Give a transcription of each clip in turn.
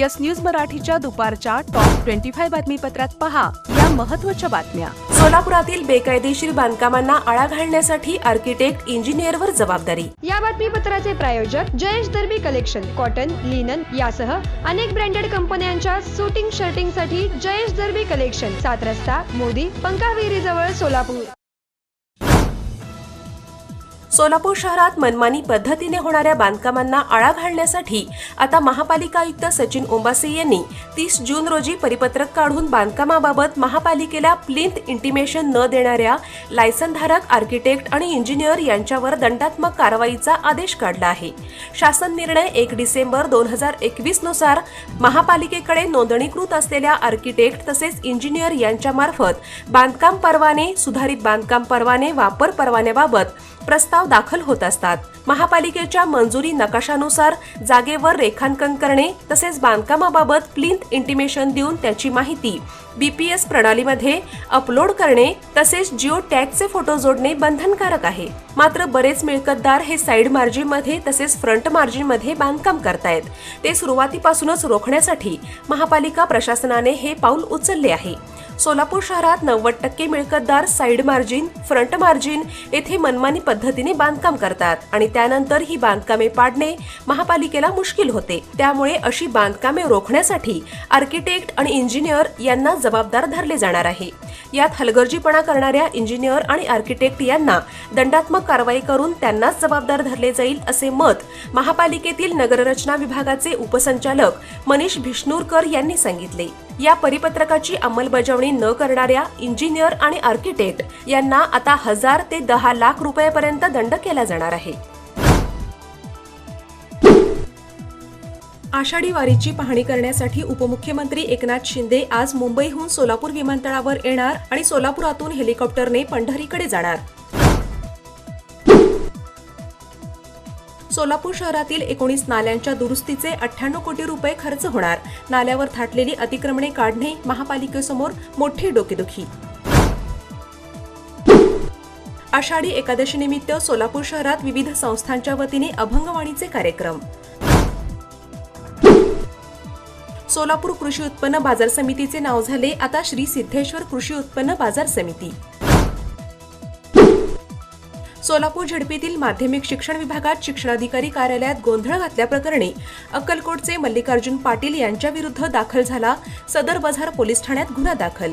Yes news मराठीच्या दुपारच्या top twenty five बातमीपत्रात पहा या महत्त्वाच्या बातम्या. सोलापुरातील बेकायदेशीर बांधकामांना आळा घालण्यासाठी आर्किटेक्ट इंजिनियरवर जबाबदारी. या बातमीपत्राचे प्रायोजक Jayesh Darbi collection cotton linen यासह अनेक ब्रँडेड कंपन्यांच्या सुटिंग शर्टिंगसाठी जयेश दर्बी कलेक्शन सात रस्ता मोदी पंकाविहिरी जवळ सोलापूर. सोलापूर शहरात मनमानी पद्धतीने होणाऱ्या बांधकामांना आळा घालण्यासाठी आता महापालिका आयुक्त सचिन ओंबासे यांनी तीस जून रोजी परिपत्रक काढून बांधकामाबाबत महापालिकेला प्लिंथ इंटिमेशन न देणाऱ्या लायसनधारक आर्किटेक्ट आणि इंजिनियर यांच्यावर दंडात्मक कारवाईचा आदेश काढला आहे. शासन निर्णय एक डिसेंबर दोन हजार एकवीसनुसार महापालिकेकडे नोंदणीकृत असलेल्या आर्किटेक्ट तसेच इंजिनियर यांच्यामार्फत बांधकाम परवाने सुधारित बांधकाम परवाने वापर परवान्याबाबत प्रस्ताव दाखल होत असतात. महापालिकेच्या मंजुरी नकाशानुसार जागेवर रेखांकन करणे तसेच बांधकामाबाबत प्लिंथ इंटिमेशन देऊन त्याची माहिती बीपीएस प्रणालीमध्ये अपलोड करणे तसेच जिओ टॅगचे फोटो जोडणे बंधनकारक आहे. मात्र बरेच मिळकतदार हे साईड मार्जिनमध्ये तसेच फ्रंट मार्जिनमध्ये बांधकाम करतायत. ते सुरुवातीपासूनच रोखण्यासाठी महापालिका प्रशासनाने हे पाऊल उचलले आहे. सोलापूर शहरात नव्वद टक्के मिळकतदार साईड मार्जिन फ्रंट मार्जिन येथे मनमानी पद्धतीने बांधकाम करतात. आणि त्यानंतर ही बांधकामे पाडणे महापालिकेला मुश्किल होते. त्यामुळे अशी बांधकामे रोखण्यासाठी आर्किटेक्ट आणि इंजिनियर यांना जबाबदार धरले जाणार आहे. यात हलगर्जीपणा करणाऱ्या इंजिनियर आणि आर्किटेक्ट यांना दंडात्मक कारवाई करून त्यांनाच जबाबदार धरले जाईल असे मत महापालिकेतील नगररचना विभागाचे उपसंचालक मनीष भिष्णूरकर यांनी सांगितले. या परिपत्रकाची अंमलबजावणी न करणाऱ्या इंजिनियर आणि आर्किटेक्ट यांना आता हजार ते दहा लाख रुपयापर्यंत दंड केला जाणार आहे. आषाढी वारीची पाहणी करण्यासाठी उपमुख्यमंत्री एकनाथ शिंदे आज मुंबईहून सोलापूर विमानतळावर येणार आणि सोलापुरातून हेलिकॉप्टरने पंढरीकडे जाणार. सोलापूर शहरातील एकोणीस नाल्यांच्या दुरुस्तीचे अठ्ठ्याण्णव कोटी रुपये खर्च होणार. नाल्यावर थाटलेली अतिक्रमणे काढणे महापालिकेसमोर मोठी डोकेदुखी. आषाढी एकादशीनिमित्त सोलापूर शहरात विविध संस्थांच्या वतीने अभंगवाणीचे कार्यक्रम. सोलापूर कृषी उत्पन्न बाजार समितीचे नाव झाले. आता श्री सिद्धेश्वर कृषी उत्पन्न बाजार समिती. सोलापूर झडपीतील माध्यमिक शिक्षण विभागात शिक्षणाधिकारी कार्यालयात गोंधळ घातल्याप्रकरणी अक्कलकोटचे मल्लिकार्जुन पाटील यांच्याविरुद्ध दाखल झाला. सदर बझार पोलीस ठाण्यात गुन्हा दाखल.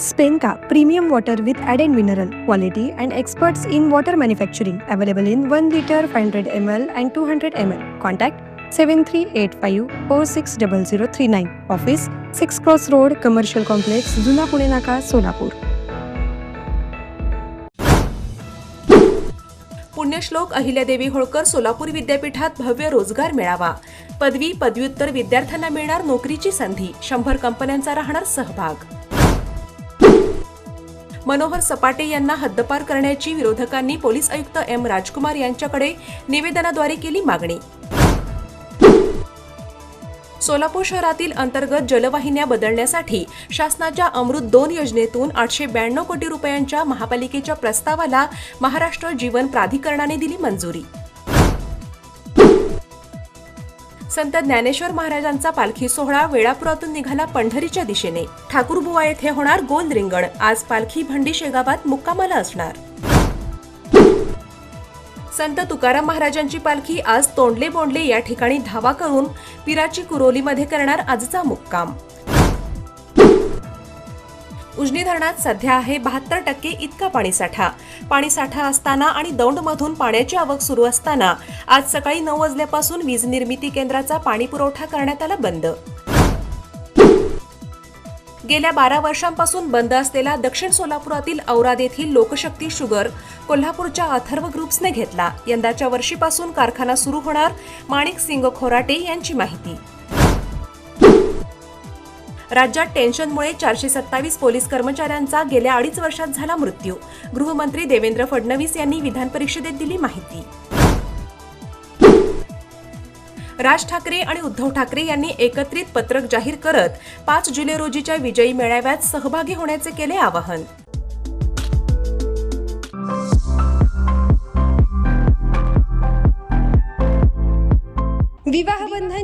स्पेनका premium water with add and mineral quality and experts in water manufacturing available in one litre five hundred M L and two hundred M L contact seven three eight five four six double zero three nine office six cross road commercial complex जुना पुणे नाका सोलापूर पुण्यश्लोक अहिल्यादेवी होळकर सोलापूर विद्यापीठात भव्य रोजगार मेळावा. पदवी पदव्युत्तर विद्यार्थ्यांना मिळणार नोकरीची संधी. शंभर कंपन्यांचा राहणार सहभाग. मनोहर सपाटे यांना हद्दपार करण्याची विरोधकांनी पोलीस आयुक्त एम राजकुमार यांच्याकडे निवेदनाद्वारे केली मागणी. सोलापूर शहरातील अंतर्गत जलवाहिन्या बदलण्यासाठी शासनाच्या अमृत दोन योजनेतून आठशे ब्याण्णव कोटी रुपयांच्या महापालिकेच्या प्रस्तावाला महाराष्ट्र जीवन प्राधिकरणाने दिली मंजुरी. संत ज्ञानेश्वर महाराजांचा पालखी सोहळा वेळापुरातून निघाला पंढरीच्या दिशेने. ठाकूरबुवा येथे होणार गोल रिंगण. आज पालखी भंडी शेगावात मुक्कामाला असणार. संत तुकाराम महाराजांची पालखी आज तोंडले बोंडले या ठिकाणी धावा करून पिराची कुरोलीमध्ये करणार आजचा मुक्काम. उजनी धरणात सध्या आहे बहात्तर टक्के इतका पाणीसाठा पाणीसाठा असताना आणि दौंडमधून पाण्याची आवक सुरू असताना आज सकाळी नऊ वाजल्यापासून वीज निर्मिती केंद्राचा पाणी पुरवठा करण्यात आला बंद. गेल्या बारा वर्षांपासून बंद असलेला दक्षिण सोलापुरातील औराद येथील लोकशक्ती शुगर कोल्हापूरच्या अथर्व ग्रुप्सने घेतला. यंदाच्या वर्षीपासून कारखाना सुरू होणार माणिक सिंग खोराटे यांची माहिती. राज्यात टेन्शनमुळे चारशे सत्तावीस पोलीस कर्मचाऱ्यांचा गेल्या अडीच वर्षात झाला मृत्यू. गृहमंत्री देवेंद्र फडणवीस यांनी विधान परिषदेत दिली माहिती. राज ठाकरे आणि उद्धव ठाकरे यांनी एकत्रित पत्रक जाहीर करत पाच जुलै रोजीच्या विजयी मेळाव्यात सहभागी होण्याचे केले आवाहन.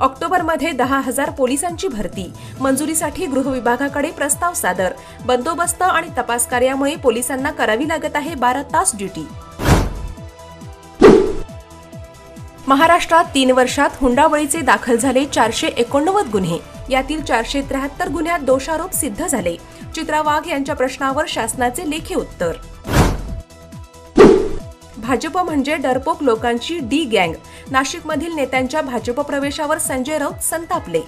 ऑक्टोबरमध्ये दहा हजार पोलिसांची भरती. मंजुरीसाठी गृह विभागाकडे प्रस्ताव सादर. बंदोबस्त आणि तपास कार्यामुळे पोलिसांना करावी लागत आहे बारा तास ड्युटी. महाराष्ट्रात तीन वर्षात हुंडाबळीचे दाखल झाले चारशे एकोणनव्वद गुन्हे. यातील चारशे त्र्याहत्तर गुन्ह्यात दोषारोप सिद्ध झाले. चित्रा वाघ यांच्या प्रश्नावर शासनाचे लेखी उत्तर. भाजप म्हणजे डरपोक लोकांची डी गँग. नाशिकमधील नेत्यांच्या भाजप प्रवेशावर संजय राऊत संतापले.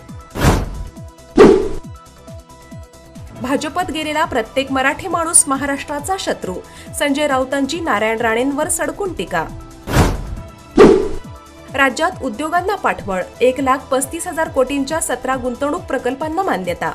भाजपत गेलेला प्रत्येक मराठी माणूस महाराष्ट्राचा शत्रू. संजय राऊतांची नारायण राणेंवर सडकून टीका. राज्यात उद्योगांना पाठबळ. एक लाख पस्तीस हजार कोटींच्या सतरा गुंतवणूक प्रकल्पांना मान्यता.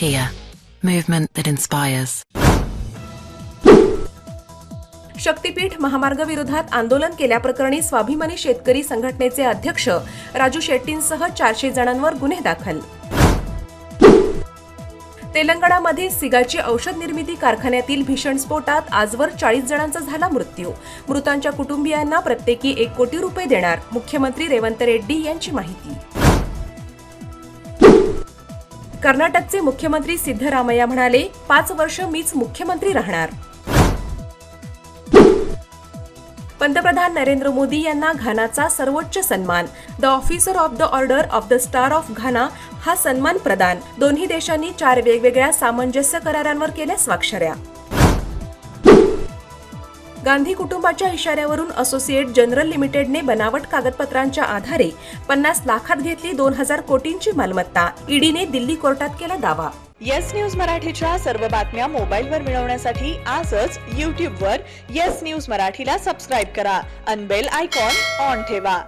Kia, movement that inspires. शक्तीपीठ महामार्गाविरोधात आंदोलन केल्याप्रकरणी स्वाभिमानी शेतकरी संघटनेचे अध्यक्ष राजू शेट्टींसह चारशे जणांवर गुन्हे दाखल. तेलंगणामध्ये सिगाची औषध निर्मिती कारखान्यातील भीषण स्फोटात आजवर चाळीस जणांचा झाला मृत्यू. मृतांच्या कुटुंबियांना प्रत्येकी एक कोटी रुपये देणार मुख्यमंत्री रेवंत रेड्डी यांची माहिती. कर्नाटकचे मुख्यमंत्री सिद्धरामय्या म्हणाले पाच वर्ष मीच मुख्यमंत्री राहणार. पंतप्रधान नरेंद्र मोदी यांना घानाचा सर्वोच्च सन्मान. The officer of the order of the star of Ghana हा सन्मान प्रदान. दोन्ही देशांनी चार वेगवेगळ्या सामंजस्य करारांवर केल्या स्वाक्षऱ्या. गांधी कुटुंबाच्या इशाऱ्यावरून असोसिएट जनरल लिमिटेडने बनावट कागदपत्रांच्या आधारे पन्नास लाखात घेतली दोन हजार कोटींची मालमत्ता. ईडीने दिल्ली कोर्टात केला दावा. येस न्यूज मराठीच्या सर्व बातम्या मोबाईलवर मिळवण्यासाठी आजच यूट्यूबवर येस न्यूज मराठीला सबस्क्राईब करा. अनबेल आयकॉन ऑन ठेवा.